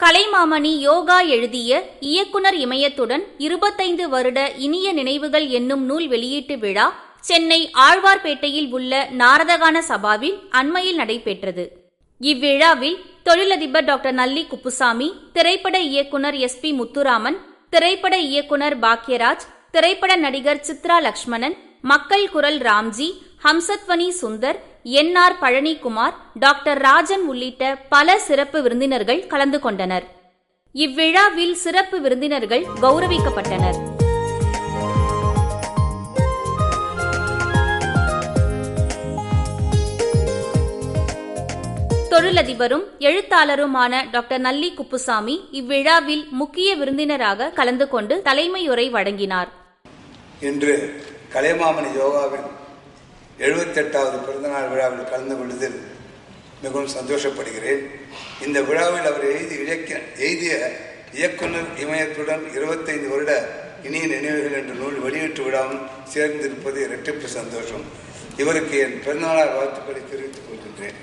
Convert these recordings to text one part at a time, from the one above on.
கலைமாமணி யோகா எழுதிய இயக்குனர் இமயத்துடன் இருபத்தைந்து வருட இனிய நினைவுகள் என்னும் நூல் வெளியீட்டு விழா சென்னை ஆழ்வார்பேட்டையில் உள்ள நாரதகான சபாவில் அண்மையில் நடைபெற்றது. இவ்விழாவில் தொழிலதிபர் டாக்டர் நல்லி குப்புசாமி திரைப்பட இயக்குனர் எஸ் பி முத்துராமன் திரைப்பட இயக்குனர் பாக்யராஜ் திரைப்பட நடிகர் சித்ரா லக்ஷ்மணன் மக்கள் குரல் Ramji Hamsadhwani Sundar N R Palanikumar doctor Rajan உள்ளிட்ட பல சிறப்பு விருந்தினர்கள் கலந்து கொண்டனர். இவ்விழாவில் சிறப்பு விருந்தினர்கள் கௌரவிக்கப்பட்டனர். தொழிலதிபரும் எழுத்தாளருமான டாக்டர் நல்லி குப்புசாமி இவ்விழாவில் முக்கிய விருந்தினராக கலந்து கொண்டு தலைமையுரை வழங்கினார். இன்று கலைமாமணி யோகாவின் எழுபத்தெட்டாவது பிறந்தநாள் விழாவில் கலந்து கொண்டதில் மிகவும் சந்தோஷப்படுகிறேன். இந்த விழாவில் அவர் எழுதி இயக்க எழுதிய இயக்குனர் இமயத்துடன் இருபத்தைந்து வருட இனிய நினைவுகள் என்ற நூல் வெளியீட்டு விழாவும் சேர்ந்திருப்பது இரட்டிப்பு சந்தோஷம். இவருக்கு என் பிறந்தநாள் வாழ்த்துக்களை தெரிவித்துக் கொள்கின்றேன்.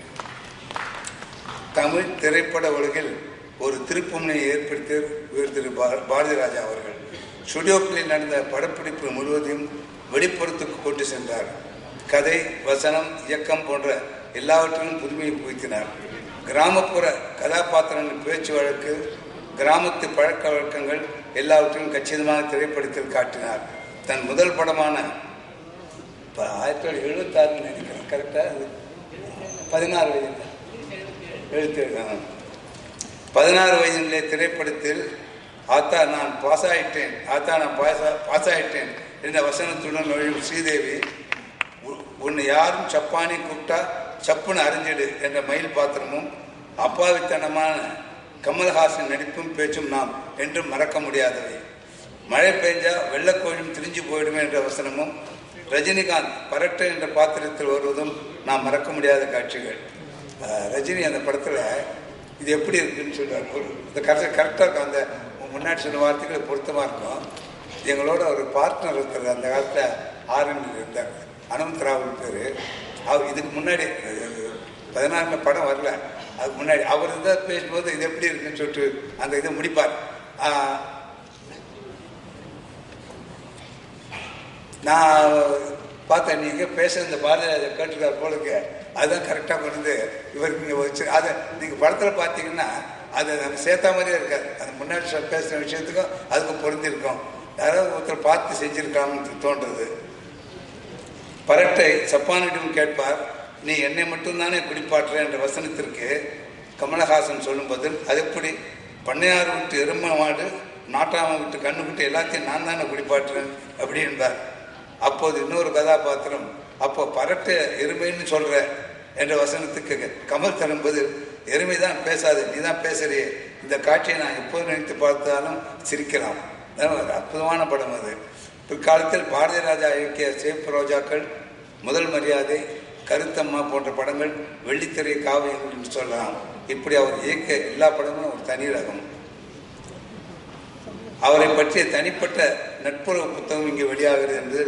தமிழ் திரைப்பட உலகில் ஒரு திருப்புமுனையை ஏற்படுத்தி திரு பாரதிராஜா பாரதி ராஜா அவர்கள். ஸ்டுடியோக்களில் நடந்த படப்பிடிப்பு முழுவதையும் வெளிப்புறத்துக்கு கொண்டு சென்றார். கதை வசனம் இயக்கம் போன்ற எல்லாவற்றிலும் புதுமையை புகுத்தினார். கிராமப்புற கதாபாத்திரங்கள் பேச்சு வழக்கு கிராமத்து பழக்க வழக்கங்கள் எல்லாவற்றையும் கச்சிதமாக திரைப்படத்தில் காட்டினார். தன் முதல் படமான இப்போ ஆயிரத்தி தொள்ளாயிரத்தி எழுபத்தாறுன்னு நினைக்கிறேன். கரெக்டாக பதினாறு வயது. எழுத்து பதினாறு வயதிலே திரைப்படத்தில் ஆத்தா நான் பாஸ் ஆயிட்டேன் ஆத்தா நான் பாஸ் பாஸ் ஆயிட்டேன் என்ற வசனத்துடன் நுழையும் ஸ்ரீதேவி உன்னை யாரும் சப்பானி கூப்பிட்டா சப்புன்னு அறிஞ்சிடு என்ற மயில் பாத்திரமும் அப்பாவித்தனமான கமல்ஹாசன் நடிப்பும் பேச்சும் நாம் என்றும் மறக்க முடியாதவை. மழை பெஞ்சா வெள்ளக்கோயிலும் திரிஞ்சு போயிடுமே என்ற வசனமும் ரஜினிகாந்த் பரட்டு என்ற பாத்திரத்தில் வருவதும் நாம் மறக்க முடியாத காட்சிகள். ரஜினி அந்த படத்தில் இது எப்படி இருக்குன்னு சொல்கிறார் ஒரு இந்த கரெக்டாக கரெக்டாக இருக்கும். அந்த முன்னாடி சொன்ன வார்த்தைகளை பொருத்தமாக இருக்கும். எங்களோட ஒரு பார்ட்னர் ஒருத்தர் அந்த காலத்தில் ஆரம்பி இருந்தார். அனந்த் ராவல் பேர். அவர் இதுக்கு முன்னாடி பதினாறு படம் வரல. அதுக்கு முன்னாடி அவர் இருந்தால் பேசும்போது இது எப்படி இருக்குன்னு சொல்லிட்டு அந்த இதை முடிப்பார். நான் பார்த்தேன் நீங்கள் பேச இந்த பாரதிராஜா கேட்டுருக்கார் போலுக்கு அதுதான் கரெக்டாக கொண்டு இவருக்கு நீங்கள் வச்சு அதை நீங்கள் படத்தில் பார்த்தீங்கன்னா அது நம்ம சேர்த்தா மாதிரியே இருக்காது. அந்த முன்னாடி பேசுகிற பேசுன விஷயத்துக்கும் அதுக்கும் பொருந்திருக்கும். யாராவது ஒருத்தர் பார்த்து செஞ்சுருக்காங்கன்னு தோன்றுறது பரட்டை சப்பானிடம் கேட்பார் நீ என்னை மட்டும்தானே குடிப்பாட்டுற என்ற வசனத்திற்கு கமலஹாசன் சொல்லும் பதில் அது எப்படி? பண்ணையார் விட்டு எரும மாடு நாட்டாம விட்டு கண்ணு விட்டு எல்லாத்தையும் நான் தானே குடிப்பாட்டுறேன் அப்படி என்றார் அப்போது இன்னொரு கதாபாத்திரம் அப்போ பரட்டை எருமைன்னு சொல்ற என்ற வசனத்துக்கு கமல் தரும் பதில் எருமை தான் பேசாது நீ தான் பேசுறியே. இந்த காட்சியை நான் எப்போது நினைத்து பார்த்தாலும் சிரிக்கலாம். ஒரு அற்புதமான படம் அது. பிற்காலத்தில் பாரதிய ராஜா இயக்கிய சேப்பு ரோஜாக்கள் முதல் மரியாதை கருத்தம்மா போன்ற படங்கள் வெள்ளித்திரை காவியங்கள் என்று சொல்லலாம். இப்படி அவர் இயக்க எல்லா படங்களும் ஒரு தனி ரகம். அவரை பற்றிய தனிப்பட்ட நட்புறவு புத்தகம் இங்கே வெளியாகிறது என்று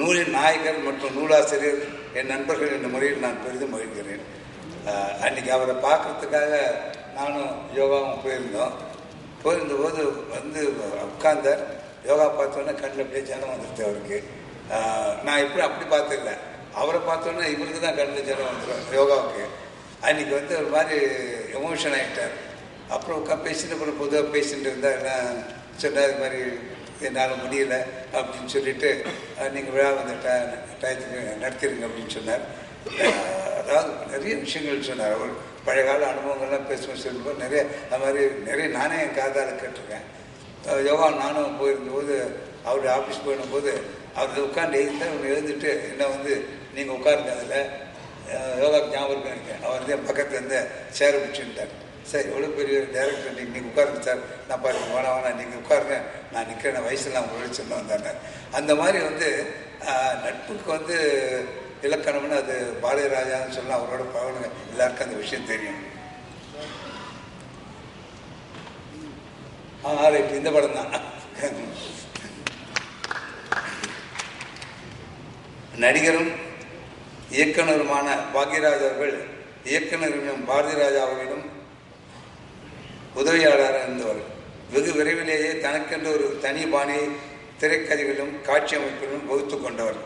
நூலின் நாயகர் மற்றும் நூலாசிரியர் என் நண்பர்கள் என்ற முறையில் நான் பெரிதும் மகிழ்கிறேன். அன்னைக்கு அவரை பார்க்கறதுக்காக நானும் யோகாவும் போயிருந்தோம். போயிருந்தபோது வந்து உட்கார்ந்தார். யோகா பார்த்தோன்னே கண்ணில் அப்படியே ஜனம் வந்துருச்சு அவருக்கு. நான் எப்படி அப்படி பார்த்துருந்தேன் அவரை பார்த்தோன்னே இவருக்கு தான் கண்ணில் ஜனம் வந்துடும் யோகாவுக்கு. அன்றைக்கி வந்து ஒரு மாதிரி எமோஷன் ஆகிட்டார் அப்புறம் உட்கா பேசிட்டு அப்புறம் பொதுவாக பேசிட்டு இருந்தால் எல்லாம் சொன்னார் இது மாதிரி என்னால் முடியல அப்படின்னு சொல்லிட்டு நீங்கள் விழா வந்த ட டயத்துக்கு நடத்திடுங்க அப்படின்னு சொன்னார். அதாவது நிறைய விஷயங்கள் சொன்னார். அவர் பழைய கால அனுபவங்கள்லாம் பேசுவோம் சொல்லும்போது நிறைய அது மாதிரி நிறைய நானே என் காதால் கேட்டிருக்கேன். ஜவான் யோகா நானும் போயிருந்தபோது அவருடைய ஆஃபீஸ் போயிடும்போது அவர் உட்காந்து எழுந்தார் அவர் எழுந்துட்டு என்ன வந்து நீங்கள் உட்காருங்க அதில். யோகா ஞாபகம் இருக்கேன் அவர் வந்து பக்கத்தில் இருந்து சேர பிடிச்சுட்டார் சார் எவ்வளோ பெரிய டேரக்டர் நீங்கள் நீங்கள் உட்காருங்க சார் நான் பாருங்க வேணாம் வேணாம் நீங்கள் உட்காருங்க. நான் நிற்கிறேன் வயசில் நான் உழைச்சுன்னு வந்தாங்க அந்த மாதிரி வந்து நட்புக்கு வந்து இலக்கணம்னு அது பாரதி சொன்னால் சொல்லலாம் அவரோட பழகுங்க எல்லாருக்கும் அந்த விஷயம் தெரியும். ஆ ரைட் இந்த படம் தான் நடிகரும் இயக்குனருமான பாக்யராஜ் அவர்கள் இயக்குனரும் எம் பாரதி ராஜா அவர்களிடம் உதவியாளராக இருந்தவர். வெகு விரைவிலேயே தனக்கென்று ஒரு தனி பாணியை திரைக்கதைகளிலும் காட்சி அமைப்பிலும் வகுத்து கொண்டவர்.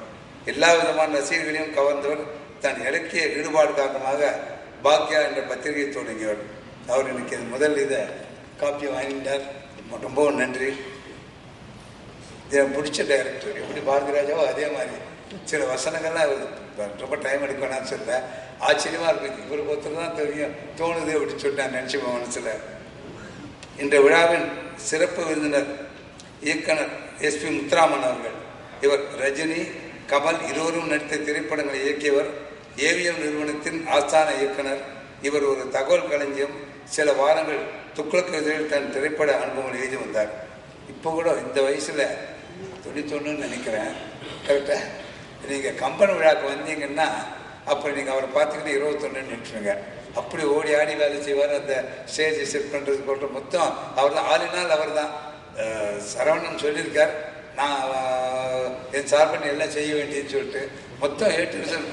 எல்லா விதமான ரசிகர்களையும் கவர்ந்தவர். தன் இலக்கிய ஈடுபாடு காரணமாக பாக்யா என்ற பத்திரிகை தொடங்கியவர். அவர் எனக்கு முதல் இதை காப்பி வாங்கிட்டார். ரொம்பவும் நன்றி. பிடிச்ச டைரக்டர் எப்படி பாரதிராஜாவோ அதே மாதிரி. சில வசனங்கள்லாம் அவர் ரொம்ப டைம் எடுக்கணும்னு சொல்ல ஆச்சரியமாக இருக்குது இவர் ஒருத்தர் தான் தெரியும். தோணுது அப்படின்னு சொல்லிட்டு நான் நினச்சிப்பேன் மனசில். இந்த விழாவின் சிறப்பு விருந்தினர் இயக்குனர் எஸ்பி முத்துராமன் அவர்கள். இவர் ரஜினி கமல் இருவரும் நடித்த திரைப்படங்களை இயக்கியவர் ஏவிஎம் நிறுவனத்தின் ஆஸ்தான இயக்குனர் இவர் ஒரு தகவல் களஞ்சியம். சில வாரங்கள் துக்ளக் தன் திரைப்பட அனுபவங்கள் எழுதி வந்தார். இப்போ கூட இந்த வயசில் தொண்ணூத்தொன்னுன்னு நினைக்கிறேன். கரெக்டாக நீங்கள் கம்பன் விழாக்கு வந்தீங்கன்னா அப்போ நீங்கள் அவரை பார்த்துக்கிட்டு இருபத்தொன்னு நின்றுருங்க அப்படி ஓடி ஆடி வேலை செய்வார். அந்த ஸ்டேஜை செட் பண்ணுறது போன்ற மொத்தம் அவர் தான். ஆளினால் அவர் தான். சரவணன் சொல்லியிருக்கார். நான் என் சார்பன் எல்லாம் செய்ய வேண்டியதுன்னு சொல்லிட்டு மொத்தம் எட்டு ரிசல்ட்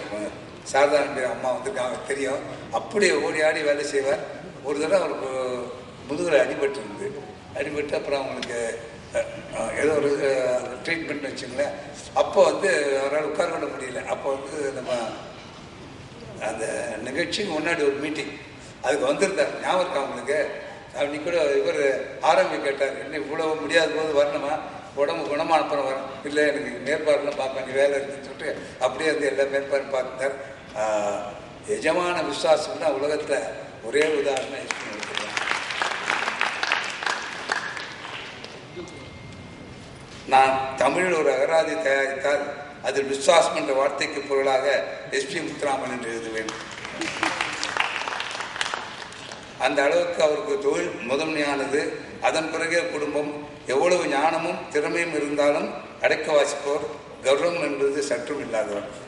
சாரதான பேர் அம்மா வந்திருக்காங்க தெரியும். அப்படியே ஓடி ஆடி வேலை செய்வார். ஒரு தடவை அவருக்கு முதுகில் அடிபட்டு இருந்து அடிபட்டு அப்புறம் அவங்களுக்கு ஏதோ ஒரு ட்ரீட்மெண்ட் வச்சுங்களேன். அப்போ வந்து அவரால் உட்கார விட முடியல. அப்போ வந்து நம்ம அந்த நிகழ்ச்சிக்கு முன்னாடி ஒரு மீட்டிங் அதுக்கு வந்திருந்தார். ஞாபகம் இருக்கா அவங்களுக்கு அப்படி கூட இவர் ஆரம்பி கேட்டார். என்ன இவ்வளோ முடியாத போது வரணுமா? உடம்பு குணமான அப்புறம் வரேன் இல்லை எனக்கு மேற்பார்வைலாம் பார்ப்பேன் நீ வேலை இருக்குன்னு சொல்லிட்டு அப்படியே வந்து எல்லா மேற்பார்வை பார்த்தார். எஜமான விசுவாசம் தான் உலகத்தில் ஒரே உதாரணம் நான் தமிழில் ஒரு அகராதி தயாரித்தால் அதில் விஸ்வாசம் என்ற வார்த்தைக்கு பொருளாக எஸ்பி முத்துராமன் என்று எழுதுவேன். அந்த அளவுக்கு அவருக்கு தொழில் முதன்மையானது. அதன் பிறகே குடும்பம். எவ்வளவு ஞானமும் திறமையும் இருந்தாலும் அடக்க வாசிப்போர் கௌரவம் என்பது சற்றும் இல்லாதவர்.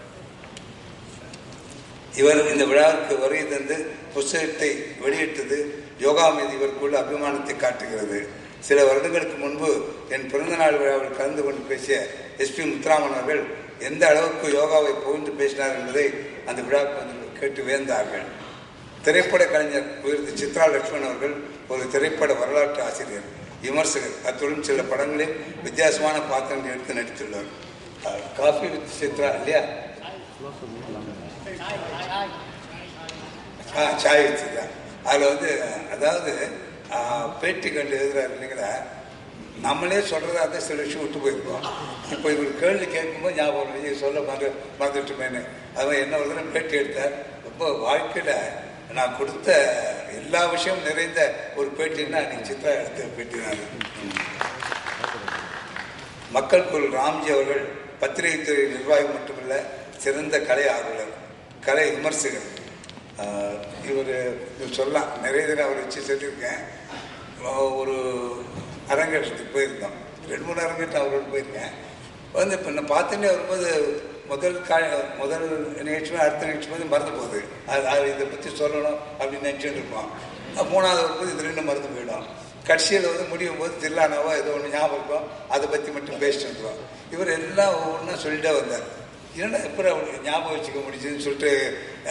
இவர் இந்த விழாவுக்கு வருகை தந்து புஸ்தகத்தை வெளியிட்டது. யோகா மீது இவருக்குள்ள அபிமானத்தை காட்டுகிறது. சில வருடங்களுக்கு முன்பு என் பிறந்தநாள் விழாவில் கலந்து கொண்டு பேசிய எஸ்பி முத்துராமன் அவர்கள் எந்த அளவுக்கு யோகாவை புகழ்ந்து பேசினார் என்பதை அந்த விழாவுக்கு வந்து கேட்டு வியந்தார்கள். திரைப்பட கலைஞர் உயர்ந்த சித்ரா லட்சுமணன் அவர்கள் ஒரு திரைப்பட வரலாற்று ஆசிரியர் விமர்சகர். அத்துடன் சில படங்களில் வித்தியாசமான பாத்திரங்கள் எடுத்து நடித்துள்ளார். காஃபி வித் சித்ரா இல்லையா? ஆ சாய் வச்சுதா அதில் வந்து அதாவது பேட்டி கண்டு எழுதுறாரு இல்லைங்களா? நம்மளே சொல்கிறதா இருந்தால் சில விஷயம் விட்டு போயிருக்கோம் இப்போ இவர் கேள்வி கேட்கும்போது ஞாபகம் நீங்கள் சொல்ல மறந்து மறந்துட்டுமேனு அவன் என்ன வருதுன்னு பேட்டி எடுத்தார். ரொம்ப வாழ்க்கையில் நான் கொடுத்த எல்லா விஷயமும் நிறைந்த ஒரு பேட்டின்னா நீங்கள் சித்ரா எடுத்த பேட்டி தான் மக்கள் குரல் ராம்ஜி அவர்கள் பத்திரிகை துறை நிர்வாகி மட்டுமல்ல சிறந்த கலை ஆர்வலர். கலை விமர்சகர். இவர் சொல்லலாம் நிறைய தடவை அவரை வச்சு சொல்லியிருக்கேன் ஒரு அரங்கேற்றத்துக்கு போயிருந்தோம். ரெண்டு மூணு அரங்கேற்றம் அவரோடு போயிருக்கேன். வந்து இப்போ நான் பார்த்துட்டே வரும்போது முதல் கா முதல் நிகழ்ச்சியும் அடுத்த நிகழ்ச்சி வந்து மறந்து போகுது. அது அது இதை பற்றி சொல்லணும் அப்படின்னு நினச்சிட்டு இருப்போம் மூணாவது வரும்போது இது ரெண்டும் மறந்து போயிடும். கடைசியில் வந்து முடியும் போது தில்லானாவோ ஏதோ ஒன்று ஞாபகம் அதை பற்றி மட்டும் பேசிட்டு இருக்கோம். இவர் எல்லாம் ஒவ்வொன்றா சொல்லிட்டே வந்தார். என்னடா எப்படி அவனுக்கு ஞாபகம் வச்சுக்க முடிஞ்சதுன்னு சொல்லிட்டு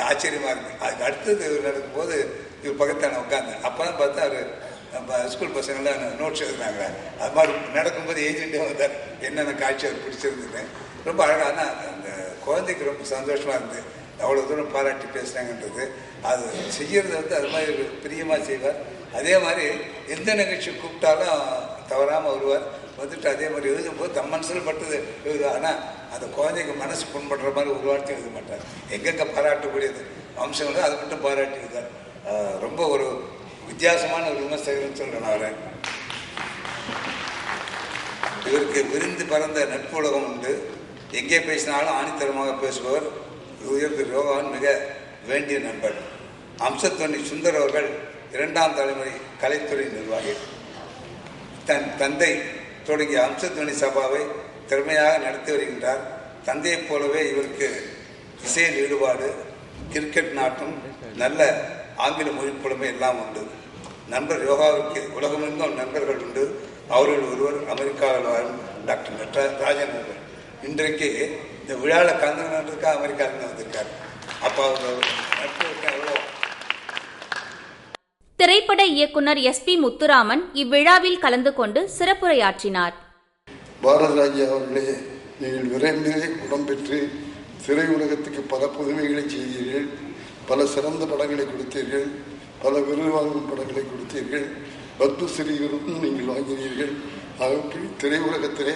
ஆச்சரியமாக இருக்கு. அதுக்கு அடுத்தது இவர் நடக்கும்போது இவர் பக்கத்தான உட்காந்தேன் அப்போ தான் பார்த்தா அவர் நம்ம ஸ்கூல் பசங்கள்லாம் நோட்ஸ் எழுதுனாங்க. அது மாதிரி நடக்கும்போது ஏஜென்ட்டே வந்தார். என்னென்ன காட்சி அவர் பிடிச்சிருந்தது ரொம்ப அழகான அந்த குழந்தைக்கு ரொம்ப சந்தோஷமாக இருந்தது. அவ்வளோ தூரம் பாராட்டி பேசுகிறாங்கன்றது அது செய்கிறது வந்து அது மாதிரி பிரியமாக செய்வார். அதே மாதிரி எந்த நிகழ்ச்சி கூப்பிட்டாலும் தவறாமல் வருவார். வந்துட்டு அதே மாதிரி எழுதும்போது தம் மனசில் பட்டது எழுதுவார். ஆனால் அந்த குழந்தைக்கு மனசு புண்படுற மாதிரி ஒரு வார்த்தை எழுத மாட்டார். எங்கெங்கே பாராட்டக்கூடியது அம்சங்களோ அதை மட்டும் பாராட்டி ரொம்ப ஒரு வித்தியாசமான ஒரு விமர்சகர்னு சொல்கிறேன் அவரை. இவருக்கு விருந்து பறந்த நட்புலகம் உண்டு. எங்கே பேசினாலும் ஆணித்தரமாக பேசுபவர். உயர்ந்த யோகான் மிக வேண்டிய நண்பர். அம்சத்தொன்னி சுந்தர் அவர்கள் இரண்டாம் தலைமுறை கலைத்துறை நிர்வாகி. தன் தந்தை தொடங்கிய அம்சத்வனி சபாவை திறமையாக நடத்தி வருகின்றார். தந்தையைப் போலவே இவருக்கு இசையில் ஈடுபாடு கிரிக்கெட் நாட்டம் நல்ல ஆங்கில மொழி புலமை எல்லாம் உண்டு. நண்பர் யோகாவிற்கு உலகமெங்கும் நண்பர்கள் உண்டு. அவர்கள் ஒருவர் அமெரிக்காவில் டாக்டர் நட்ரா ராஜன் அவர்கள் இன்றைக்கு இந்த விழாவில் கலந்துக்கிறதுக்காக அமெரிக்காவிலிருந்து வந்திருக்கார். அப்போ அவர் நட்பு திரைப்பட இயக்குனர் எஸ் பி முத்துராமன் இவ்விழாவில் கலந்து கொண்டு சிறப்புரையாற்றினார். பாரதராஜா அவர்களே நீங்கள் விரைந்திலே குணம் பெற்று திரையுலகத்துக்கு பல புதுமைகளை செய்தீர்கள் பல சிறந்த படங்களை கொடுத்தீர்கள் பல விருது வாங்கும் படங்களை கொடுத்தீர்கள் பத்மஸ்ரீகளும் நீங்கள் வாங்கினீர்கள். ஆகவே திரையுலகத்திலே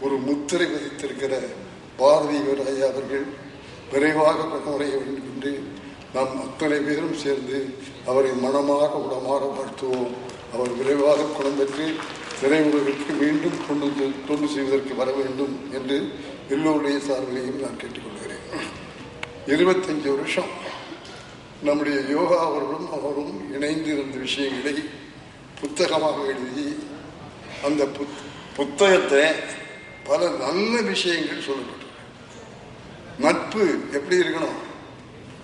ஒரு முத்திரை பதித்திருக்கிற பாரதி ராஜா அவர்கள் விரைவாக குணமடைய வேண்டும் என்று நாம் அத்தனை பேரும் சேர்ந்து அவரை மனமாக உடமாக வாழ்த்துவோம். அவர் விரைவாக குணம் பெற்று திரையுலகிற்கு மீண்டும் கொண்டு தொண்டு செய்வதற்கு வர வேண்டும் என்று எல்லோருடைய சார்பிலையும் நான் கேட்டுக்கொள்கிறேன். இருபத்தஞ்சு வருஷம் நம்முடைய யோகா அவர்களும் அவரும் இணைந்து இருந்த விஷயங்களை புத்தகமாக எழுதி அந்த புத் புத்தகத்தை பல நல்ல விஷயங்கள் சொல்லப்பட்டிருக்கு நட்பு எப்படி இருக்கணும்?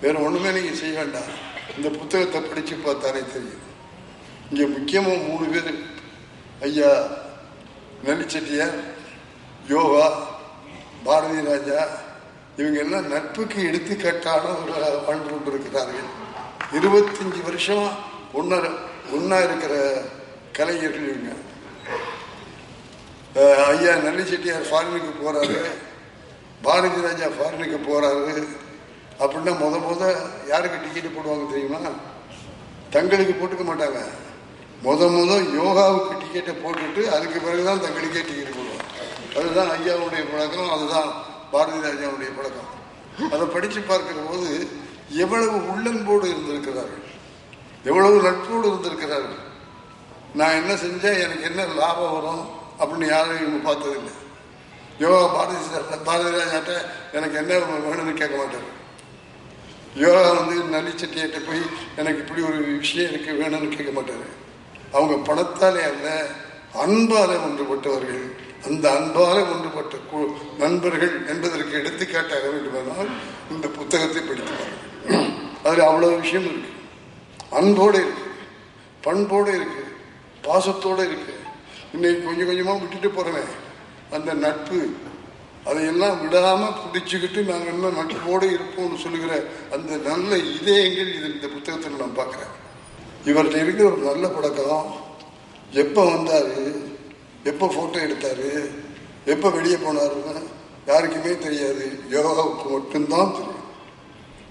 வேறு ஒன்றுமே நீங்கள் செய்ய வேண்டாம். இந்த புத்தகத்தை படித்து பார்த்தாலே தெரியும். இங்கே முக்கியமாக மூணு பேர் ஐயா நெல்லிச்செட்டியார் யோகா பாரதி ராஜா இவங்க எல்லாம் நட்புக்கு எடுத்துக்கட்டான ஒரு வாழ்ந்து கொண்டிருக்கிறார்கள். இருபத்தஞ்சு வருஷம் ஒன்னா ஒன்னா இருக்கிற கலைஞர்கள் இவங்க. ஐயா நல்லிச்செட்டியார் ஃபாரினுக்கு போறாரு. பாரதி ராஜா ஃபாரினுக்கு போறாரு. அப்படின்னா முத முத யாருக்கு டிக்கெட் போடுவாங்க தெரியுமா? தங்களுக்கு போட்டுக்க மாட்டாங்க. முத முத யோகாவுக்கு டிக்கெட்டை போட்டுட்டு அதுக்கு பிறகுதான் தங்களுக்கே டிக்கெட் போடுவாங்க. அதுதான் ஐயாவுடைய பழக்கம் அதுதான் பாரதி ராஜாவுடைய பழக்கம். அதை படித்து பார்க்கிற போது எவ்வளவு உள்ளன்போடு இருந்திருக்கிறார்கள். எவ்வளவு நட்போடு இருந்திருக்கிறார்கள். நான் என்ன செஞ்சேன் எனக்கு என்ன லாபம் வரும் அப்படின்னு யாரும் இவங்க பார்த்ததில்லை. யோகா பாரதி சார் பாரதி ராஜாட்ட எனக்கு என்ன வேணும்னு கேட்க மாட்டார். யோகா வந்து நல்லிச்சட்டியிட்ட போய் எனக்கு இப்படி ஒரு விஷயம் எனக்கு வேணும்னு கேட்க மாட்டார். அவங்க பணத்தாலே அல்ல அன்பாலே ஒன்றுபட்டவர்கள். அந்த அன்பாலே ஒன்றுபட்ட கு- நண்பர்கள் என்பதற்கு எடுத்துக்காட்டாக வேண்டுமானால் இந்த புத்தகத்தை படித்து பாருங்கள். அதில் அவ்வளவு விஷயம் இருக்கு. அன்போடு இருக்கு. பண்போடு இருக்கு. பாசத்தோடு இருக்கு. இன்னைக்கு கொஞ்சம் கொஞ்சமாக விட்டுட்டு போகிறேன் அந்த நட்பு அதையெல்லாம் விடாமல் பிடிச்சிக்கிட்டு நாங்கள் இன்னும் நட்போடு இருப்போம்னு சொல்லுகிற அந்த நல்ல இதயங்கள் இது இந்த புத்தகத்தில் நான் பார்க்குறேன். இவர்கிட்ட இருக்கிற ஒரு நல்ல பழக்கம் எப்போ வந்தார் எப்போ ஃபோட்டோ எடுத்தார் எப்போ வெளியே போனாருன்னு யாருக்குமே தெரியாது. யோகாவுக்கு மட்டும்தான் தெரியும்.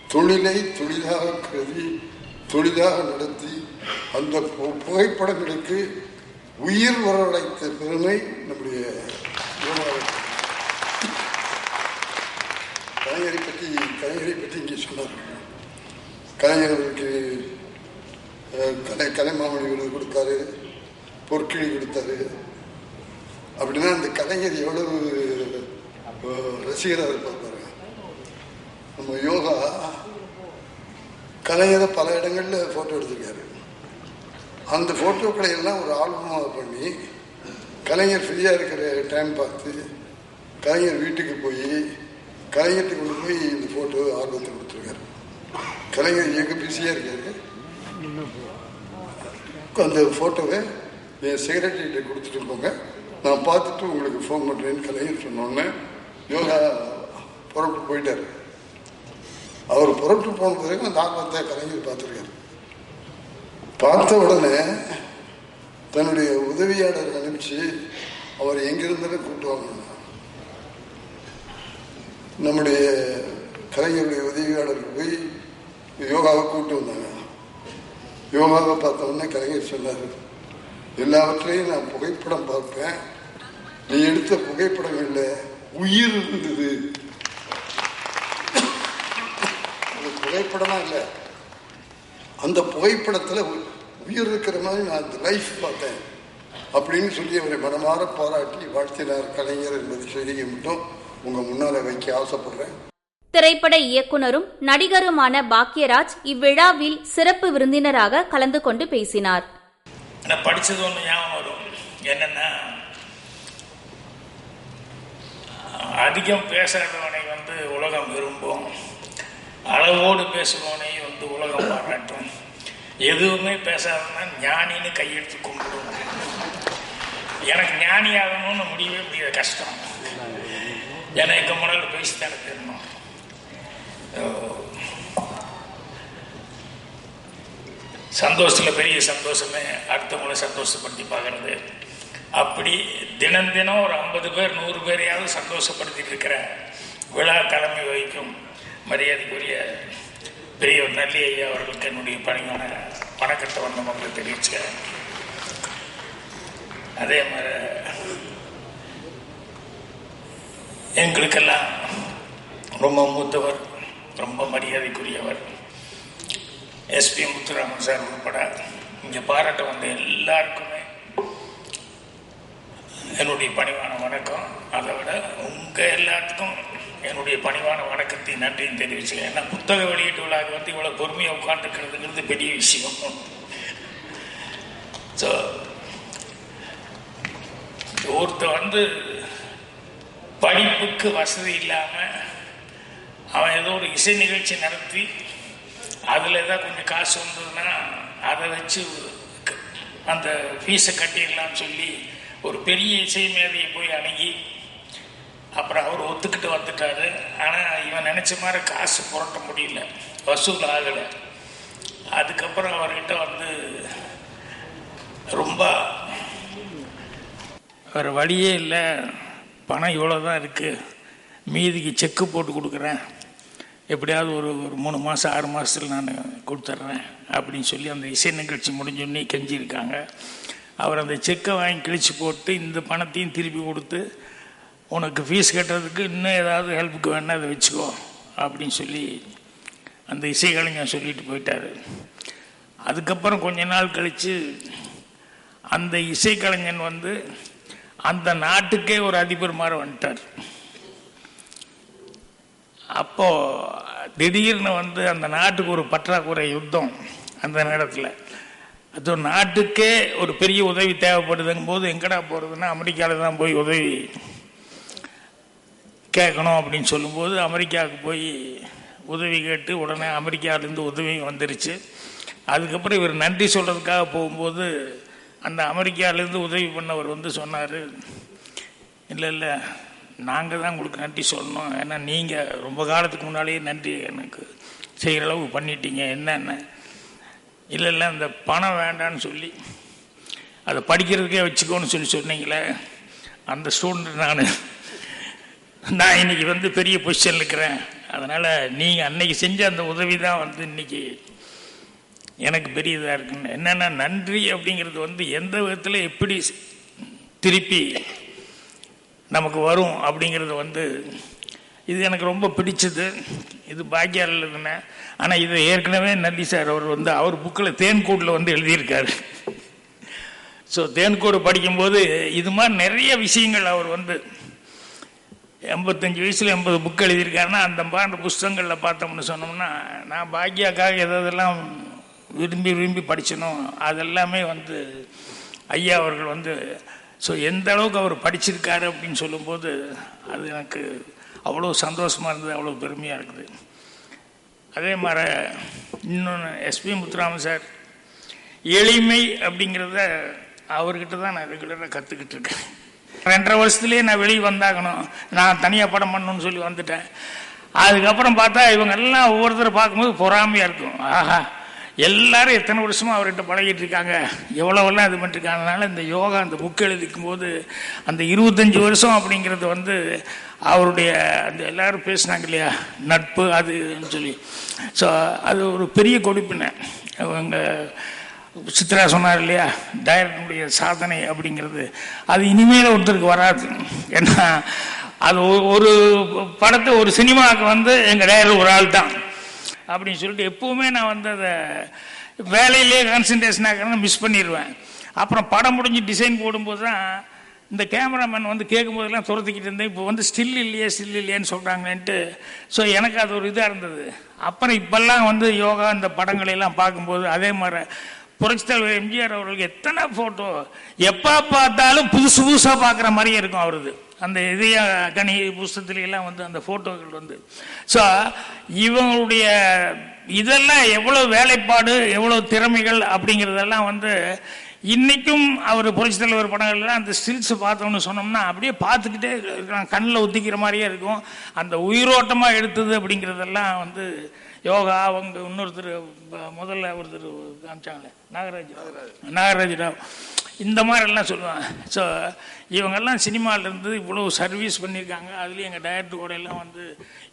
தொழிலை தொழிலாக கருதி தொழிலாக நடத்தி அந்த பு- புகைப்படங்களுக்கு உயிர் வரவழைத்த பெருமை நம்முடைய கலைஞரை பற்றி கலைஞரை பற்றி இங்கே சொன்னார். கலைஞர்களுக்கு கலை கலைமாமணி விருது கொடுத்தாரு பொற்கிழி கொடுத்தாரு. அப்படின்னா அந்த கலைஞர் எவ்வளவு ரசிகராக இருப்பார் பாருங்க. நம்ம யோகா கலைஞரை பல இடங்களில் ஃபோட்டோ எடுத்திருக்காரு. அந்த ஃபோட்டோக்களை எல்லாம் ஒரு ஆல்பமாக பண்ணி கலைஞர் ஃப்ரீயாக இருக்கிற டைம் பார்த்து கலைஞர் வீட்டுக்கு போய் கலைஞர்கிட்ட கொண்டு போய் இந்த ஃபோட்டோ ஆல்பத்தை கொடுத்துருக்காரு. கலைஞர் எங்கே பிஸியாக இருக்காரு? அந்த ஃபோட்டோவை என் செக்ரட்டரிகிட்ட கொடுத்துட்டு போங்க. நான் பார்த்துட்டு உங்களுக்கு ஃபோன் பண்ணுறேன்னு கலைஞர் சொன்னோன்னே யோகா புறப்பட்டு போயிட்டார். அவர் புறப்பட்டு போன பிறகு அந்த ஆல்பத்தை கலைஞர் பார்த்துருக்காரு. பார்த்த உடனே தன்னுடைய உதவியாளர் அனுப்பிச்சு அவர் எங்கிருந்தாலும் கூப்பிட்டு வாங்க. நம்முடைய கலைஞருடைய உதவியாளர் போய் யோகாவை கூப்பிட்டு வந்தாங்க. யோகாவை பார்த்தோன்னே கலைஞர் சொன்னார் எல்லாவற்றையும் நான் புகைப்படம் பார்ப்பேன். நீ எடுத்த புகைப்படங்கள்ல உயிர் இருந்தது. அது புகைப்படமா இல்லை. அந்த புகைப்படத்தில் உ- உயிர் இருக்கிற மாதிரி நான் அந்த லைஃப் பார்த்தேன். அப்படின்னு சொல்லி அவரை மனமாற பாராட்டி வாழ்த்தினார் கலைஞர் என்பது செய்தியை மட்டும் உங்கள் முன்னால் வைக்க ஆசைப்படுறேன். திரைப்பட இயக்குனரும் நடிகருமான பாக்யராஜ் இவ்விழாவில் சிறப்பு விருந்தினராக கலந்து கொண்டு பேசினார். நான் படித்தது ஒன்று ஞாபகம் வரும். என்னென்னா அதிகம் பேசாதவனை வந்து உலகம் விரும்பும் அளவோடு பேசுபவனை வந்து உலகம் பாராட்டும். எதுவுமே பேசாதவனா ஞானின்னு கையெழுத்து கும்பிடும். எனக்கு ஞானி ஆகணும்னு முடியவே முடியாது கஷ்டம். ஏன்னா எங்கள் முன்னாள் பேசி தான் தெரியணும் சந்தோஷத்தில் பெரிய சந்தோஷமே அடுத்தவங்களை சந்தோஷப்படுத்தி பார்க்கறது. அப்படி தினம் தினம் ஒரு ஐம்பது பேர் நூறு பேரையாவது சந்தோஷப்படுத்திட்டு இருக்கிற விழா தலைமை வகிக்கும் மரியாதைக்குரிய பெரியவர் நல்லி ஐயா அவர்களுக்கு என்னுடைய பணியான வணக்கத்தை வந்த மக்களை தெரிவிச்சுக்கிறேன். அதே மாதிரி எங்களுக்கெல்லாம் ரொம்ப மூத்தவர். ரொம்ப மரியாதைக்குரியவர் எஸ்பி முத்துராமன் சார் உட்பட இங்கே பாராட்ட வந்த எல்லாருக்குமே என்னுடைய பணிவான வணக்கம். அதை விட உங்கள் எல்லாத்துக்கும் என்னுடைய பணிவான வணக்கத்தை நன்றியும் தெரிவிச்சுக்கேன் ஏன்னா புத்தக வெளியீட்டு விழாவுக்கு வந்து இவ்வளோ பொறுமையாக உட்காந்துக்கிறதுங்கிறது பெரிய விஷயம். ஸோ ஒருத்தர் வந்து படிப்புக்கு வசதி இல்லாமல் அவன் ஏதோ ஒரு இசை நிகழ்ச்சி நடத்தி அதில் ஏதாவது கொஞ்சம் காசு வந்ததுன்னா அதை வச்சு அந்த ஃபீஸை கட்டிடலாம்னு சொல்லி ஒரு பெரிய இசை மேதையை போய் அணுகி அப்புறம் அவர் ஒத்துக்கிட்டு வந்துட்டாரு. ஆனால் இவன் நினச்ச மாதிரி காசு புரட்ட முடியல. வசூல் ஆகலை. அதுக்கப்புறம் அவர்கிட்ட வந்து ரொம்ப வேறு வழியே இல்லை. பணம் இவ்வளோ தான் இருக்குது மீதிக்கு செக்கு போட்டு கொடுக்குறேன். எப்படியாவது ஒரு ஒரு மூணு மாதம் ஆறு மாதத்தில் நான் கொடுத்துட்றேன் அப்படின்னு சொல்லி அந்த இசை நிகழ்ச்சி முடிஞ்சோடனே கெஞ்சிருக்காங்க அவர் அந்த செக்கை வாங்கி கிழிச்சு போட்டு இந்த பணத்தையும் திருப்பி கொடுத்து உனக்கு ஃபீஸ் கட்டுறதுக்கு இன்னும் ஏதாவது ஹெல்ப்புக்கு வேணால் அதை வச்சுக்கோ அப்படின்னு சொல்லி அந்த இசை கலைஞர் சொல்லிட்டு போயிட்டாரு. அதுக்கப்புறம் கொஞ்ச நாள் கழித்து அந்த இசைக்கலைஞன் வந்து அந்த நாட்டுக்கே ஒரு அதிபர் மாதிரி வந்துட்டார். அப்போ திடீர்னு வந்து அந்த நாட்டுக்கு ஒரு பற்றாக்குறை யுத்தம் அந்த நேரத்தில். அது நாட்டுக்கே ஒரு பெரிய உதவி தேவைப்படுதுங்கும் போது எங்கடா போகிறதுன்னா அமெரிக்காவில் தான் போய் உதவி கேட்கணும் அப்படின்னு சொல்லும்போது அமெரிக்காவுக்கு போய் உதவி கேட்டு உடனே அமெரிக்காவிலேருந்து உதவி வந்துருச்சு. அதுக்கப்புறம் இவர் நன்றி சொல்கிறதுக்காக போகும்போது அந்த அமெரிக்காவிலேருந்து உதவி பண்ணவர் வந்து சொன்னார் இல்லை இல்லை நாங்கள் தான் உங்களுக்கு நன்றி சொல்லணும். ஏன்னா நீங்கள் ரொம்ப காலத்துக்கு முன்னாலேயே நன்றி எனக்கு செய்கிற அளவு பண்ணிட்டீங்க. என்னென்ன? இல்லை இல்லை அந்த பணம் வேண்டான்னு சொல்லி அதை படிக்கிறதுக்கே வச்சுக்கோன்னு சொல்லி சொன்னீங்களே அந்த ஸ்டூடெண்ட் நான். நான் இன்னைக்கு வந்து பெரிய பொசிஷன் இருக்கிறேன். அதனால் நீங்கள் அன்னைக்கு செஞ்ச அந்த உதவி தான் வந்து இன்னைக்கு எனக்கு பெரிய இதாக இருக்குன்னு. என்னென்னா நன்றி அப்படிங்கிறது வந்து எந்த விதத்தில் எப்படி திருப்பி நமக்கு வரும் அப்படிங்கிறது வந்து இது எனக்கு ரொம்ப பிடிச்சது. இது பாக்கியார் எழுதுனேன் ஆனால் இதை ஏற்கனவே நல்லி சார் அவர் வந்து அவர் புக்கில் தேன்கூடில் வந்து எழுதியிருக்காரு. ஸோ தேன்கூடு படிக்கும்போது இது மாதிரி நிறைய விஷயங்கள் அவர் வந்து எண்பத்தஞ்சு வயசில் எண்பது புக் எழுதியிருக்காருன்னா அந்த மாதிரி புஸ்தகங்களில் பார்த்தோம்னு சொன்னோம்னா நான் பாக்கியாக்காக எதெல்லாம் விரும்பி விரும்பி படிச்சனும் அதெல்லாமே வந்து ஐயா அவர்கள் வந்து ஸோ எந்த அளவுக்கு அவர் படிச்சிருக்காரு அப்படின்னு சொல்லும்போது அது எனக்கு அவ்வளோ சந்தோஷமாக இருந்தது அவ்வளோ பெருமையாக இருக்குது. அதே மாதிரி இன்னொன்று எஸ்பி முத்துராமன் சார் எளிமை அப்படிங்கிறத அவர்கிட்ட தான் நான் ரெகுலராக கற்றுக்கிட்டு இருக்கேன். ரெண்டரை வருஷத்துலேயே நான் வெளியே வந்தாகணும். நான் தனியாக படம் பண்ணணும்னு சொல்லி வந்துட்டேன். அதுக்கப்புறம் பார்த்தா இவங்க எல்லாம் ஒவ்வொருத்தர் பார்க்கும்போது பொறாமையாக இருக்கும். ஆஹா எல்லாரும் எத்தனை வருஷமாக அவர்கிட்ட பழகிட்டு இருக்காங்க எவ்வளோவெல்லாம் இது பண்ணிருக்காங்கனால இந்த யோகா அந்த புக் எழுதிக்கும் போது அந்த இருபத்தஞ்சி வருஷம் அப்படிங்கிறது வந்து அவருடைய அந்த எல்லாரும் பேசுனாங்க இல்லையா? நட்பு அதுன்னு சொல்லி. ஸோ அது ஒரு பெரிய கொடுப்பினை. அவங்க சித்ரா சொன்னார் இல்லையா? டைரக்டருடைய சாதனை அப்படிங்கிறது. அது இனிமேல் ஒருத்தருக்கு வராது. ஏன்னா அது ஒரு படத்தை ஒரு சினிமாவுக்கு வந்து எங்கள் டயர் ஒரு ஆள் தான். அப்படின்னு சொல்லிட்டு எப்பவுமே நான் வந்து அதை வேலையிலே கான்சன்ட்ரேஷன் ஆகிறேன்னு மிஸ் பண்ணிடுவேன் அப்புறம் படம் முடிஞ்சு டிசைன் போடும்போது தான் இந்த கேமராமேன் வந்து கேட்கும்போதெல்லாம் துரத்திக்கிட்டு இருந்தேன். இப்போ வந்து ஸ்டில் இல்லையே ஸ்டில் இல்லையேன்னு சொல்கிறாங்களேன்ட்டு ஸோ எனக்கு அது ஒரு இதாக இருந்தது. அப்புறம் இப்போல்லாம் வந்து யோகா இந்த படங்களை எல்லாம் பார்க்கும்போது அதே மாதிரி புரட்சி தலைவர் எம்ஜிஆர் அவர்களுக்கு எத்தனை ஃபோட்டோ எப்போ பார்த்தாலும் புதுசு புதுசாக பார்க்குற மாதிரியே இருக்கும் அவரது. அந்த இதய கனி புஸ்தத்துல எல்லாம் வந்து அந்த ஃபோட்டோக்கள் வந்து. ஸோ இவங்களுடைய இதெல்லாம் எவ்வளோ வேலைப்பாடு எவ்வளோ திறமைகள் அப்படிங்கிறதெல்லாம் வந்து இன்னைக்கும் அவர் புரட்சி தலைவர் படங்கள்ல அந்த ஸ்டில்ஸ் பார்த்தோம்னு சொன்னோம்னா அப்படியே பார்த்துக்கிட்டே இருக்கலாம். கண்ணில் ஒத்திக்கிற மாதிரியே இருக்கும். அந்த உயிரோட்டமாக எடுத்தது அப்படிங்கிறதெல்லாம் வந்து யோகா அவங்க இன்னொருத்தர் முதல்ல ஒருத்தர் காமிச்சாங்களே நாகராஜ். நாகராஜ். இந்த மாதிரிலாம் சொல்லுவாங்க. ஸோ இவங்கெல்லாம் சினிமாவிலேருந்து இவ்வளோ சர்வீஸ் பண்ணியிருக்காங்க. அதுலேயும் எங்கள் டைரக்டர் கூட எல்லாம் வந்து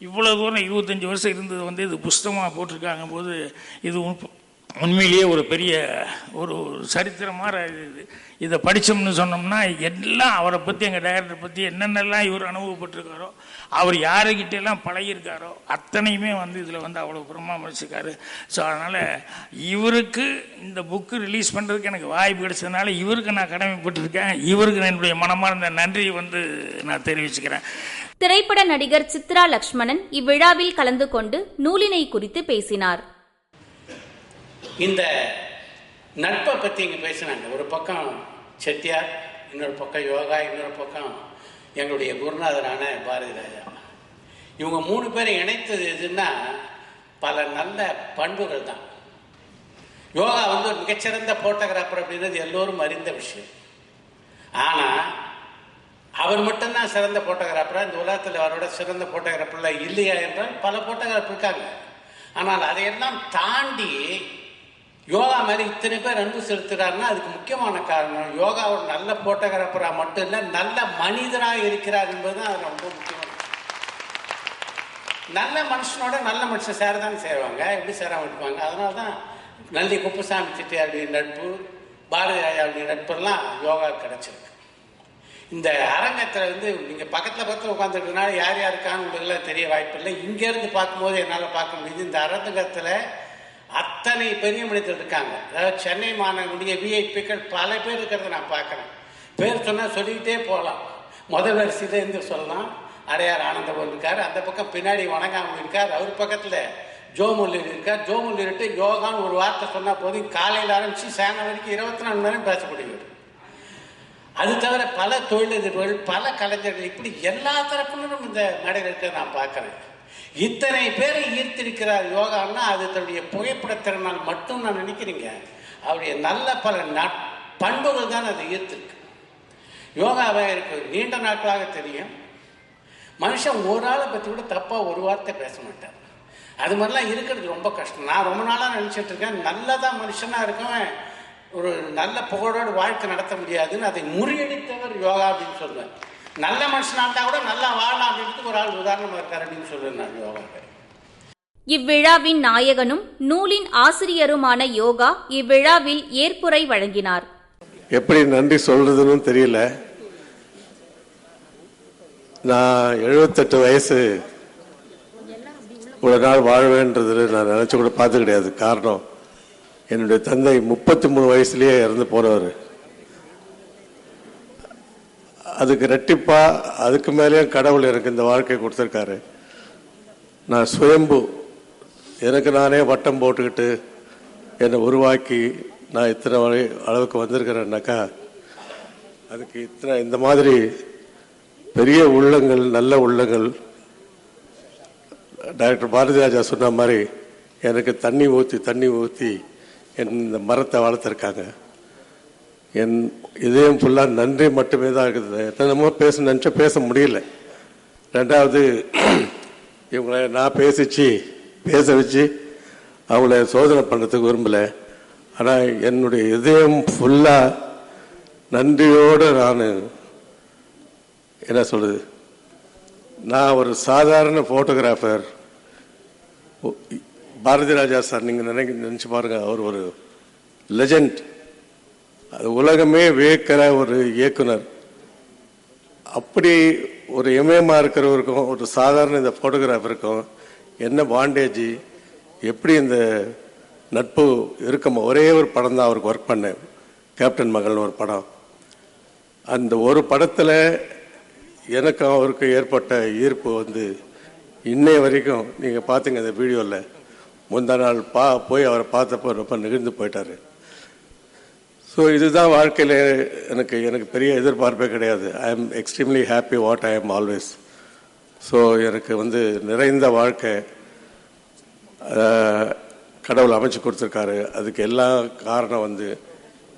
இவ்வளோ தூரம் இருபத்தஞ்சி வருஷம் இருந்தது வந்து இது புஸ்தமாக போட்டிருக்காங்க போது இது உண்- உண்மையிலேயே ஒரு பெரிய ஒரு சரித்திரமாக இது இதை படித்தோம்னு சொன்னோம்னா எல்லாம் அவரை பற்றி எங்கள் டைரக்டர் பற்றி என்னென்னலாம் இவர் அனுபவப்பட்டிருக்காரோ அவர் யாருக்கிட்ட எல்லாம் பழகியிருக்காரோ அத்தனையுமே வந்து இதில் வந்து அவ்வளோ பிரமாமரிச்சிருக்காரு ஸோ அதனால் இவருக்கு இந்த புக்கு ரிலீஸ் பண்ணுறதுக்கு எனக்கு வாய்ப்பு கிடைச்சதுனால இவருக்கு நான் கடமைப்பட்டிருக்கேன். இவருக்கு என்னுடைய மனமார்ந்த நன்றி வந்து நான் தெரிவிச்சுக்கிறேன். திரைப்பட நடிகர் சித்ரா லக்ஷ்மணன் இவ்விழாவில் கலந்து கொண்டு நூலினை குறித்து பேசினார். இந்த நட்பை பற்றி இங்கே பேசினாங்க. ஒரு பக்கம் செட்டியார் இன்னொரு பக்கம் யோகா இன்னொரு பக்கம் எங்களுடைய குருநாதரான பாரதி ராஜா. இவங்க மூணு பேரை இணைத்தது எதுன்னா பல நல்ல பண்புகள் தான். யோகா வந்து ஒரு மிகச்சிறந்த போட்டோகிராஃபர் அப்படின்றது எல்லோரும் அறிந்த விஷயம். ஆனால் அவர் மட்டும்தான் சிறந்த போட்டோகிராஃபராக இந்த உலகத்தில் அவரோட சிறந்த போட்டோகிராஃபர்லாம் இல்லையா என்றால் பல போட்டோகிராஃபர் இருக்காங்க. ஆனால் அதையெல்லாம் தாண்டி யோகா மாதிரி இத்தனை பேர் அன்பு செலுத்துறாருன்னா அதுக்கு முக்கியமான காரணம் யோகா ஒரு நல்ல போட்டோகிராஃபராக மட்டும் இல்லை நல்ல மனிதராக இருக்கிறார் என்பது தான் அது ரொம்ப முக்கியமான நல்ல மனுஷனோட நல்ல மனுஷன் சேர தான் சேருவாங்க எப்படி சேராம இருப்பாங்க? அதனால தான் நல்லி குப்புசாமி செட்டியாருடைய நட்பு பாரதி ராஜாவுடைய நட்பெல்லாம் யோகா கிடச்சிருக்கு. இந்த அரங்கத்தில் வந்து நீங்கள் பக்கத்தில் பக்கத்தில் உட்காந்துருக்கனால யார் யாருக்கான இருக்கான்னு உங்களுக்குலாம் தெரிய வாய்ப்பில்லை. இங்கேருந்து பார்க்கும்போது என்னால் பார்க்க முடியுது. இந்த அரங்கத்தில் அத்தனை பெரிய மனிதர் இருக்காங்க அதாவது சென்னை மாநகருடைய விஐபிக்கள் பல பேர் இருக்கிறத நான் பார்க்குறேன். பேர் சொன்னால் சொல்லிக்கிட்டே போகலாம் முதல் வரிசையிலேருந்து சொல்லலாம். அடையார் ஆனந்தபவன் இருக்கார். அந்த பக்கம் பின்னாடி வணங்காமல் இருக்கார். அவர் பக்கத்தில் ஜோமுல்லூர் இருக்கார். ஜோமுல்லூர்ட்டு யோகான்னு ஒரு வார்த்தை சொன்னால் போதும். காலையில் ஆரம்பித்து சாயங்காலம் வரைக்கும் இருபத்தி நாலு நேரம் நேரம் பேசக்கூடியவர். அது தவிர பல தொழிலதிபர்கள் பல கலைஞர்கள் இப்படி எல்லா தரப்பினரும் இந்த மேடையில் இருக்க நான் பார்க்குறேன். இத்தனை பேரை ஈர்த்திருக்கிறார் யோகான்னா அது தன்னுடைய புகைப்படத்திறனால் மட்டும் நான் நினைக்கிறீங்க. அவருடைய நல்ல பல நட்- பண்புகள் தான் அதை ஈர்த்திருக்கு. யோகாவை எனக்கு நீண்ட நாட்களாக தெரியும். மனுஷன் ஒரு ஆளை பற்றி கூட தப்பாக ஒரு வார்த்தை பேச மாட்டார். அது மாதிரிலாம் இருக்கிறது ரொம்ப கஷ்டம். நான் ரொம்ப நாளாக நினச்சிட்டு இருக்கேன் நல்லதாக மனுஷனாக இருக்கவன் ஒரு நல்ல புகழோடு வாழ்க்கை நடத்த முடியாதுன்னு அதை முறியடித்தவர் யோகா அப்படின்னு சொல்லுவேன் நல்ல மனுஷனாக இருந்தால் கூட நல்லா வாழலாம் அப்படின்ட்டு ஒரு ஆள் உதாரணமாக இருக்கார் அப்படின்னு சொல்லுவேன் நான் யோகாவை இவ்விழாவின் நாயகனும் நூலின் ஆசிரியருமான யோகா இவ்விழாவில் ஏற்புரை வழங்கினார். எப்படி நன்றி சொல்றதுன்னு தெரியல. நான் எழுபத்தெட்டு வயசு இவ்வளவு நாள் வாழ்வேன்றது நான் நினைச்சு கூட பார்த்து கிடையாது காரணம் என்னுடைய தந்தை முப்பத்தி மூணு வயசுலயே இறந்து போனவர். அதுக்கு ரெட்டிப்பா அதுக்கு மேலேயும் கடவுள் எனக்கு இந்த வாழ்க்கை கொடுத்துருக்காரு. நான் சுயம்பு எனக்கு நானே வட்டம் போட்டுக்கிட்டு என்னை உருவாக்கி நான் இத்தனை அளவுக்கு வந்திருக்கிறேன்னாக்கா அதுக்கு இத்தனை இந்த மாதிரி பெரிய உள்ளங்கள் நல்ல உள்ளங்கள் டாக்டர் பாரதிராஜா சொன்ன மாதிரி எனக்கு தண்ணி ஊற்றி தண்ணி ஊற்றி என் இந்த மரத்தை வளர்த்துருக்காங்க. என் இதயம் ஃபுல்லாக நன்றி மட்டுமே தான் இருக்குது. எத்தனைமோ பேச நினச்சா பேச முடியல. ரெண்டாவது இவங்களை நான் பேசிச்சு பேச வச்சு அவங்கள சோதனை பண்ணுறதுக்கு விரும்பலை. ஆனால் என்னுடைய இதயம் ஃபுல்லாக நன்றியோடு நான் என்ன சொல்கிறது நான் ஒரு சாதாரண ஃபோட்டோகிராஃபர் பாரதி ராஜா சார் நீங்கள் நினைக்க நினச்சி பாருங்கள் அவர் ஒரு லெஜண்ட் அது உலகமே வியக்கிற ஒரு இயக்குனர். அப்படி ஒரு எம்ஏமா இருக்கிறவருக்கும் ஒரு சாதாரண இந்த ஃபோட்டோகிராஃபருக்கும் என்ன பாண்டேஜ் எப்படி இந்த நட்பு இருக்குமோ ஒரே ஒரு படம் தான் அவருக்கு ஒர்க் பண்ணேன். கேப்டன் மகள்னு ஒரு படம். அந்த ஒரு படத்தில் எனக்கும் அவருக்கு ஏற்பட்ட ஈர்ப்பு வந்து இன்னைய வரைக்கும் நீங்கள் பார்த்தீங்க அந்த வீடியோவில் முந்தா நாள் பா போய் அவரை பார்த்தப்போ ரொம்ப நெகிழ்ந்து போயிட்டார். ஸோ இதுதான் வாழ்க்கையில் எனக்கு எனக்கு பெரிய எதிர்பார்ப்பே கிடையாது. I am extremely happy what I am always so எனக்கு வந்து நிறைந்த வாழ்க்கை கடவுள் அமைச்சு கொடுத்துருக்காரு. அதுக்கு எல்லா காரணம் வந்து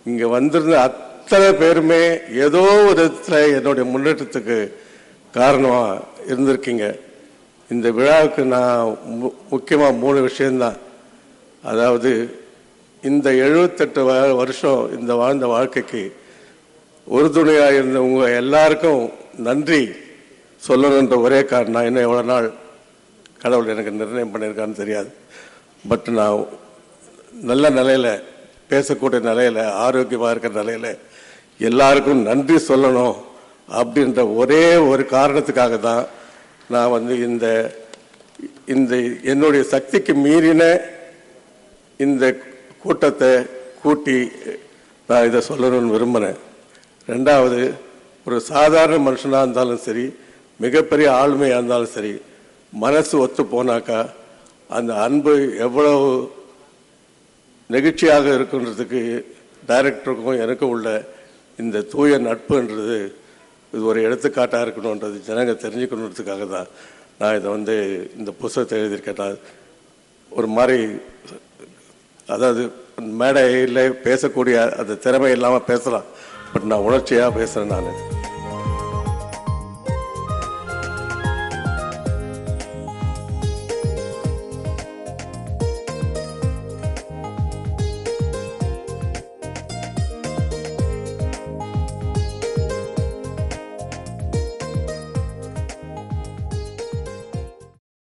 இங்கே வந்திருந்த அத்தனை பேருமே ஏதோ ஒரு விதத்தில் என்னுடைய முன்னேற்றத்துக்கு காரணமாக இருந்திருக்கீங்க. இந்த விழாவுக்கு நான் மு- மூணு விஷயந்தான் அதாவது இந்த எழுபத்தெட்டு வ- வருஷம் இந்த வாழ்ந்த வாழ்க்கைக்கு உறுதுணையாக இருந்த உங்கள் எல்லாருக்கும் நன்றி சொல்லணுன்ற ஒரே காரணம் இன்னும் எவ்வளோ நாள் கடவுள் எனக்கு நிர்ணயம் பண்ணியிருக்கான்னு தெரியாது. பட் நான் நல்ல நிலையில் பேசக்கூடிய நிலையில் ஆரோக்கியமாக இருக்கிற நிலையில் எல்லாருக்கும் நன்றி சொல்லணும் அப்படின்ற ஒரே ஒரு காரணத்துக்காக தான் நான் வந்து இந்த இந்த என்னுடைய சக்திக்கு மீறின இந்த கூட்டத்தை கூட்டி நான் இதை சொல்லணும்னு விரும்பினேன் ரெண்டாவது ஒரு சாதாரண மனுஷனாக இருந்தாலும் சரி மிகப்பெரிய ஆளுமையாக இருந்தாலும் சரி மனசு ஒத்து போனாக்கா அந்த அன்பு எவ்வளவு நெகிழ்ச்சியாக இருக்குன்றதுக்கு டைரக்டருக்கும் எனக்கும் உள்ள இந்த தூய நட்புன்றது இது ஒரு எடுத்துக்காட்டாக இருக்கணுன்றது ஜனங்க தெரிஞ்சுக்கணுன்றதுக்காக தான் நான் இதை வந்து இந்த புஸ்தகத்தை எழுதியிருக்கேன். ஒரு மாதிரி அதாவது மேடையில் பேசக்கூடிய அந்த திறமை இல்லாமல் பேசலாம். பட் நான் உணர்ச்சியாக பேசுகிறேன் நான்.